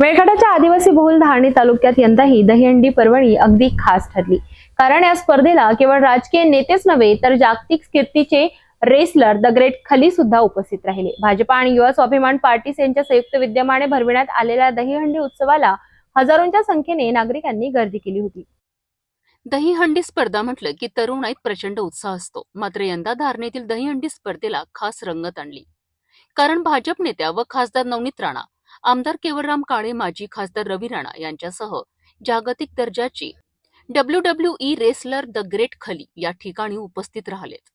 मेळघाटाच्या आदिवासी बहुल धारणी तालुक्यात यंदाही दहीहंडी पर्वणी अगदी खास ठरली. कारण या स्पर्धेला केवळ राजकीय नेतेच नव्हे तर जागतिक कीर्तीचे रेसलर द ग्रेट खली सुद्धा उपस्थित राहिले. भाजपा आणि युवा स्वाभिमान पार्टीस यांच्या संयुक्त विद्यमाने भरविण्यात आलेल्या दहीहंडी उत्सवाला हजारोंच्या संख्येने नागरिकांनी गर्दी केली होती. दहीहंडी स्पर्धा म्हटलं की तरुणाईत प्रचंड उत्साह असतो. मात्र यंदा धारणेतील दहीहंडी स्पर्धेला खास रंगत आणली. कारण भाजप नेत्या व खासदार नवनीत राणा आमदार केवळराम काळे माजी खासदार रवी राणा यांच्यासह जागतिक दर्जाची W W E wrestler the great Khali या ठिकाणी उपस्थित राहिलेत.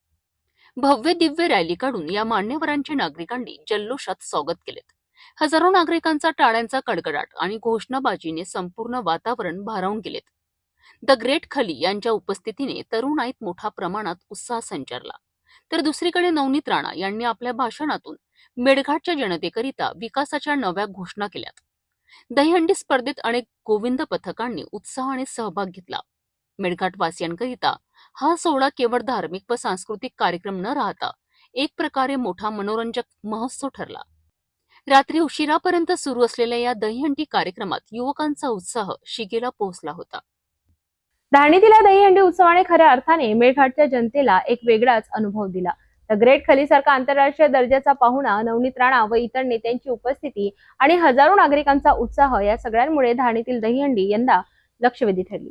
भव्य दिव्य रॅली काढून या मान्यवरांच्या नागरिकांनी जल्लोषात स्वागत केलेत. हजारो नागरिकांचा टाळ्यांचा कडकडाट आणि घोषणाबाजीने संपूर्ण वातावरण भारावून गेलेत. द ग्रेट खली यांच्या उपस्थितीने तरुणाईत मोठ्या प्रमाणात उत्साह संचारला. तर दुसरीकडे नवनीत राणा यांनी आपल्या भाषणातून मेळघाटच्या जनतेकरिता विकासाच्या नव्या घोषणा केल्यात. दहीहंडी स्पर्धेत अनेक गोविंद पथकांनी उत्साहाने सहभाग घेतला. मेळघाटवासियांकरिता हा सोहळा केवळ धार्मिक व सांस्कृतिक कार्यक्रम न राहता एक प्रकारे मोठा मनोरंजक महोत्सव ठरला. रात्री उशिरापर्यंत सुरू असलेल्या या दहीहंडी कार्यक्रमात युवकांचा उत्साह शिगेला पोहोचला होता. धारणीतील दहीहंडी उत्सवाने खऱ्या अर्थाने मेळघाटच्या जनतेला एक वेगळाच अनुभव दिला. द ग्रेट खली सारखा आंतरराष्ट्रीय दर्जाचा पाहुणा नवनीत राणा व इतर नेत्यांची उपस्थिती आणि हजारो नागरिकांचा उत्साह या सगळ्यांमुळे धारणीतील दहीहंडी यंदा लक्षवेधी ठरली.